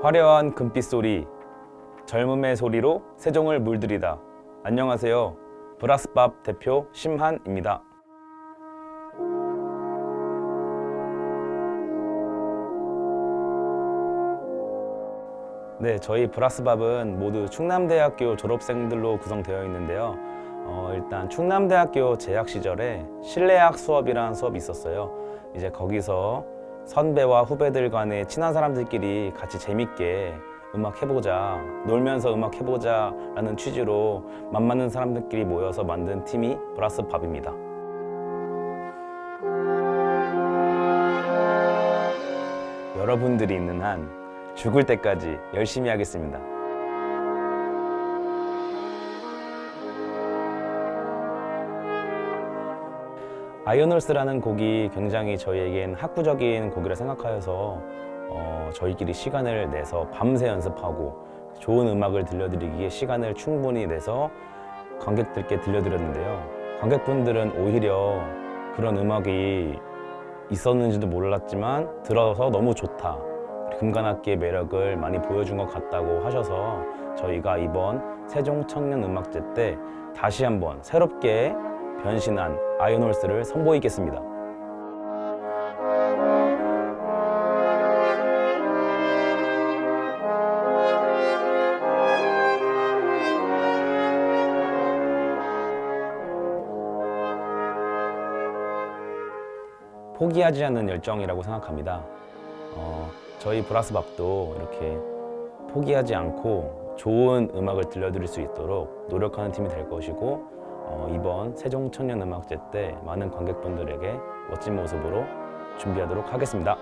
화려한 금빛 소리, 젊음의 소리로 세종을 물들이다. 안녕하세요. 브라스밥 대표 심한입니다. 네, 저희 브라스밥은 모두 충남대학교 졸업생들로 구성되어 있는데요. 어, 일단 충남대학교 재학 시절에 실내악 수업이라는 수업이 있었어요. 이제 거기서 선배와 후배들 간에 친한 사람들끼리 같이 재밌게 음악 해보자, 놀면서 음악 해보자 라는 취지로 맘맞는 사람들끼리 모여서 만든 팀이 브라스밥입니다. 여러분들이 있는 한 죽을 때까지 열심히 하겠습니다. 아이오널스라는 곡이 굉장히 저희에겐 학구적인 곡이라 생각하여서 어, 저희끼리 시간을 내서 밤새 연습하고 좋은 음악을 들려드리기에 시간을 충분히 내서 관객들께 들려드렸는데요. 관객분들은 오히려 그런 음악이 있었는지도 몰랐지만 들어서 너무 좋다. 금관악기의 매력을 많이 보여준 것 같다고 하셔서 저희가 이번 세종 청년 음악제 때 다시 한번 새롭게 변신한 아이오놀스를 선보이겠습니다. 포기하지 않는 열정이라고 생각합니다. 어, 저희 브라스밥도 이렇게 포기하지 않고 좋은 음악을 들려드릴 수 있도록 노력하는 팀이 될 것이고 어, 이번 세종 청년 음악제 때 많은 관객분들에게 멋진 모습으로 준비하도록 하겠습니다.